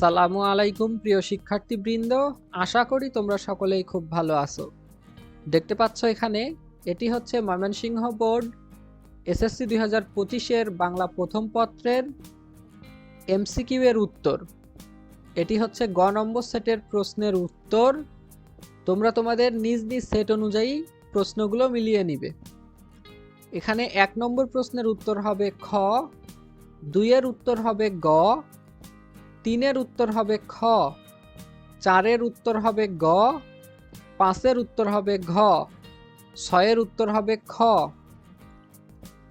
আসসালামু আলাইকুম, প্রিয় শিক্ষার্থীবৃন্দ। আশা করি তোমরা সকলেই খুব ভালো আছো। দেখতে পাচ্ছ এখানে, এটি হচ্ছে ময়মনসিংহ বোর্ড। এসএসসি দুই হাজার পঁচিশের বাংলা প্রথম পত্রের এমসিকিউ এর উত্তর। এটি হচ্ছে গ নম্বর সেটের প্রশ্নের উত্তর। তোমরা তোমাদের নিজ নিজ সেট অনুযায়ী প্রশ্নগুলো মিলিয়ে নিবে। এখানে এক নম্বর প্রশ্নের উত্তর হবে খ, দুইয়ের উত্তর হবে গ তিনের উত্তর হবে খ চারের উত্তর হবে গ পাঁচের উত্তর হবে ঘ ছয়ের উত্তর হবে খ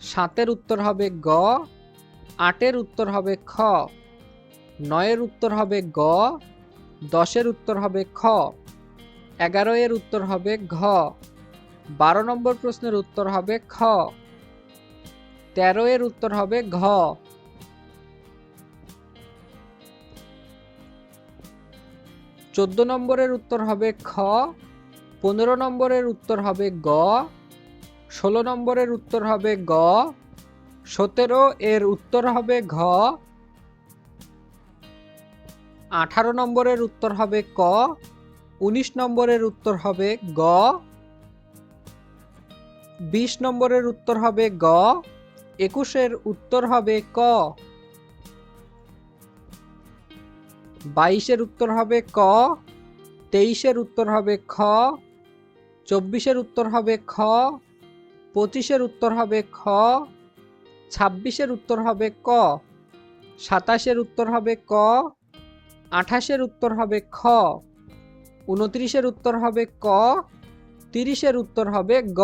সাতের উত্তর হবে গ আটের উত্তর হবে খ নয়ের উত্তর হবে গ দশের উত্তর হবে খ এগারো এর উত্তর হবে ঘ বারো নম্বর প্রশ্নের উত্তর হবে খ তেরো এর উত্তর হবে ঘ চোদ্দ নম্বরের উত্তর হবে খ, পনেরো নম্বরের উত্তর হবে গ, ষোলো নম্বরের উত্তর হবে গ, সতেরো এর উত্তর হবে ঘ, আঠারো নম্বরের উত্তর হবে ক, উনিশ নম্বরের উত্তর হবে গ, বিশ নম্বরের উত্তর হবে গ, একুশের উত্তর হবে ক। বাইশের উত্তর হবে ক, তেইশের উত্তর হবে খ, চব্বিশের উত্তর হবে খ, পঁচিশের উত্তর হবে খ, ছাব্বিশের উত্তর হবে ক, সাতাশের উত্তর হবে ক, আঠাশের উত্তর হবে খ, উনত্রিশের উত্তর হবে ক, তিরিশের উত্তর হবে গ।